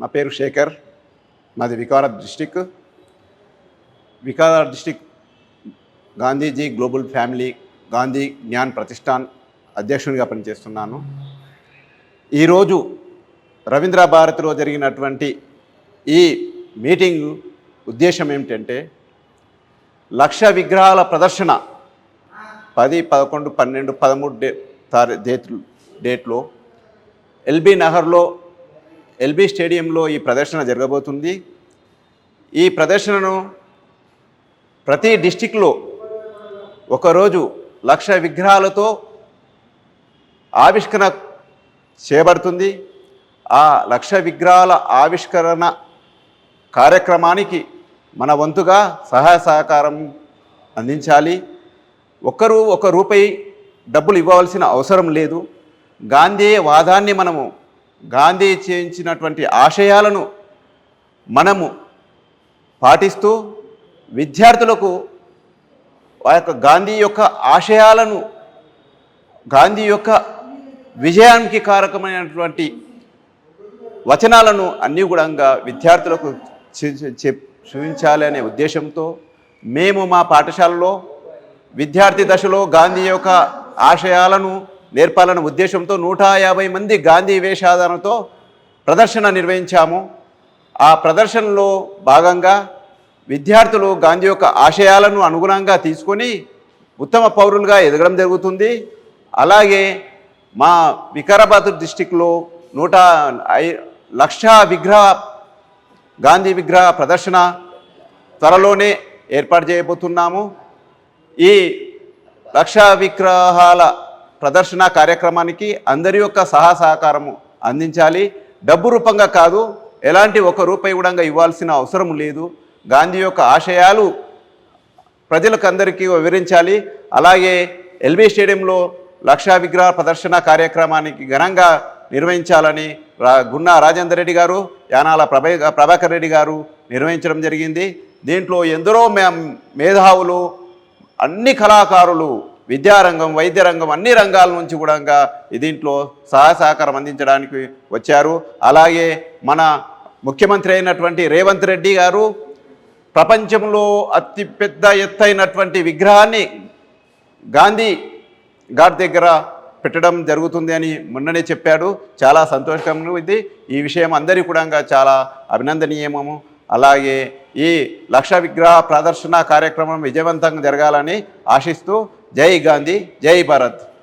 మా పేరు శేఖర్. మాది Vikarabad district. Vikarabad district Gandhiji global family Gandhi Gyan Pratishthan అధ్యక్షునిగా పనిచేస్తున్నాను. ఈరోజు రవీంద్ర భారతిలో జరిగినటువంటి ఈ మీటింగ్ ఉద్దేశం ఏమిటంటే లక్ష విగ్రహాల ప్రదర్శన పది పదకొండు పన్నెండు పదమూడు డే తారీ డేట్లు డేట్లో ఎల్బీ నగర్లో ఎల్బీ స్టేడియంలో ఈ ప్రదర్శన జరగబోతుంది. ఈ ప్రదర్శనను ప్రతి డిస్టిక్లో ఒకరోజు లక్ష విగ్రహాలతో ఆవిష్కరణ చేయబడుతుంది ఆ లక్ష విగ్రహాల ఆవిష్కరణ కార్యక్రమానికి మన వంతుగా సహాయ సహకారం అందించాలి. ఒకరు ఒక రూపాయి డబ్బులు ఇవ్వవలసిన అవసరం లేదు. గాంధీ వాదాన్ని మనము గాంధీ చేయించినటువంటి ఆశయాలను మనము పాటిస్తూ విద్యార్థులకు ఆ యొక్క గాంధీ యొక్క ఆశయాలను గాంధీ యొక్క విజయానికి కారకమైనటువంటి వచనాలను అన్ని కూడా విద్యార్థులకు చూపించాలి అనే ఉద్దేశంతో మేము మా పాఠశాలలో విద్యార్థి దశలో గాంధీ యొక్క ఆశయాలను నేర్పాలన్న ఉద్దేశంతో నూట యాభై మంది గాంధీ వేషాధారణతో ప్రదర్శన నిర్వహించాము. ఆ ప్రదర్శనలో భాగంగా విద్యార్థులు గాంధీ యొక్క ఆశయాలను అనుగుణంగా తీసుకొని ఉత్తమ పౌరులుగా ఎదగడం జరుగుతుంది. అలాగే మా వికారాబాద్ డిస్టిక్లో నూట ఐ లక్ష విగ్రహ గాంధీ విగ్రహ ప్రదర్శన త్వరలోనే ఏర్పాటు చేయబోతున్నాము. ఈ లక్ష విగ్రహాల ప్రదర్శన కార్యక్రమానికి అందరి యొక్క సహా సహకారము అందించాలి. డబ్బు రూపంగా కాదు ఎలాంటి ఒక రూపాయి కూడా ఇవ్వాల్సిన అవసరం లేదు. గాంధీ యొక్క ఆశయాలు ప్రజలకు అందరికీ వివరించాలి. అలాగే ఎల్బీ స్టేడియంలో లక్షా విగ్రహ ప్రదర్శన కార్యక్రమానికి ఘనంగా నిర్వహించాలని రా గున్నా రాజేందర్ రెడ్డి గారు యానాల ప్రభా ప్రభాకర్ రెడ్డి గారు నిర్వహించడం జరిగింది. దీంట్లో ఎందరో మే మేధావులు అన్ని కళాకారులు విద్యారంగం వైద్య రంగం అన్ని రంగాల నుంచి కూడా దీంట్లో సహాయ సహకారం అందించడానికి వచ్చారు. అలాగే మన ముఖ్యమంత్రి అయినటువంటి రేవంత్ రెడ్డి గారు ప్రపంచంలో అతి పెద్ద ఎత్తైనటువంటి విగ్రహాన్ని గాంధీ గారి దగ్గర పెట్టడం జరుగుతుంది అని మొన్ననే చెప్పాడు. చాలా సంతోషకరంగా ఇది ఈ విషయం అందరికీ కూడా చాలా అభినందనీయమము అలాగే ఈ లక్ష విగ్రహ ప్రదర్శన కార్యక్రమం విజయవంతంగా జరగాలని ఆశిస్తూ जय गांधी जय भारत।